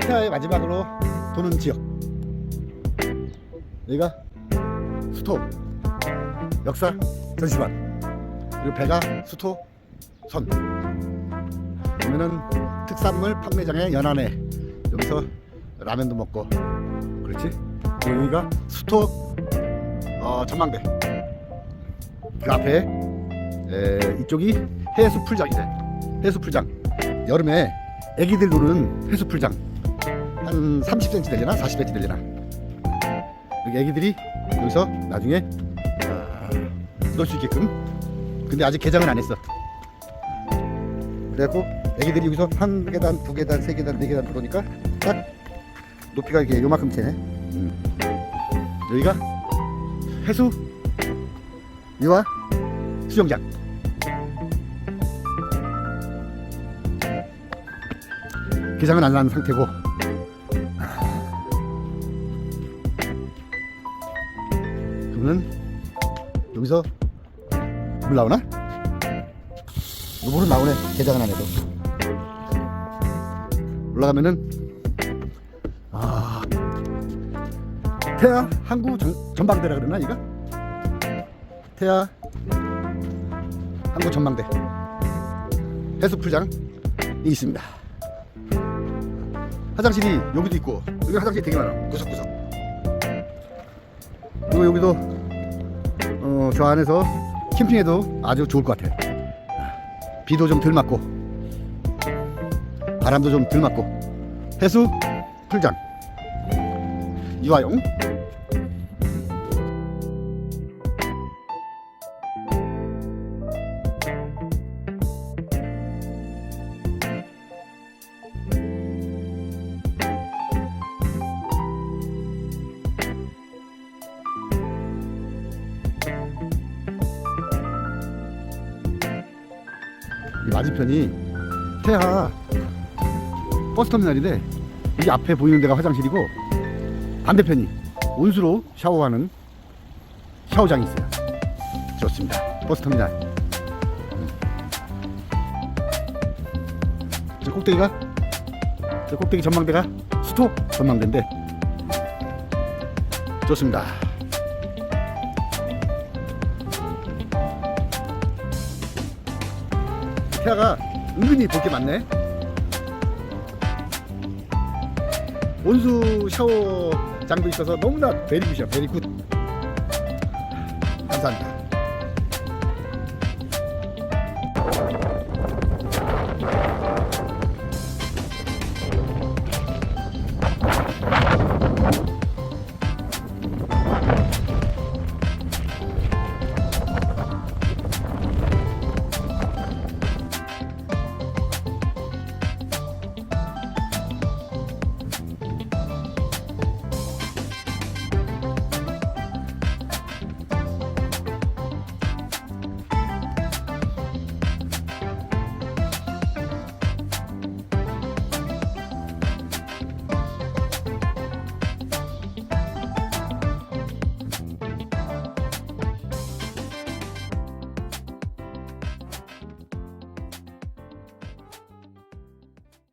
태아의 마지막으로 도는 지역. 여기가 수토 역사 전시관. 그리고 배가 수토 선. 보면은 특산물 판매장의 연안에 여기서 라면도 먹고 그렇지? 여기가 수토 어, 전망대. 그 앞에 에, 이쪽이 해수 풀장이래. 해수 풀장. 여름에 애기들 노는 해수 풀장. 한 30cm 되려나? 40cm 되려나? 여기 애기들이 여기서 나중에 아, 놀수 있게끔. 근데 아직 개장은 안 했어. 그래갖고 애기들이 여기서 한 계단 두 계단 세 계단 네 계단 들어오니까 딱 높이가 이렇게 요만큼 되네 음. 여기가 해수 미와 수영장 개장은 안 난 상태고 그러면 여기서 물 나오나? 물은 나오네 개장은 안 해도 올라가면은 아 태아 항구 전, 전망대라 그러나 이거? 태아 항구 전망대 해수풀장이 있습니다 화장실이 여기도 있고 여기 화장실이 되게 많아. 구석구석. 그리고 여기도 어, 저 안에서 캠핑해도 아주 좋을 것 같아요 비도 좀 덜 맞고 바람도 좀 덜 맞고. 해수 풀장. 이화용 이 맞은편이 태하 버스터미널인데 이 앞에 보이는 데가 화장실이고 반대편이 온수로 샤워하는 샤워장이 있어요. 좋습니다. 버스터미널. 음. 저 꼭대기가? 저 꼭대기 전망대가 수토 전망대인데 좋습니다 태아가 은근히 볼 게 많네. 온수 샤워장도 있어서 너무나 베리굿이야, 베리굿. 감사합니다.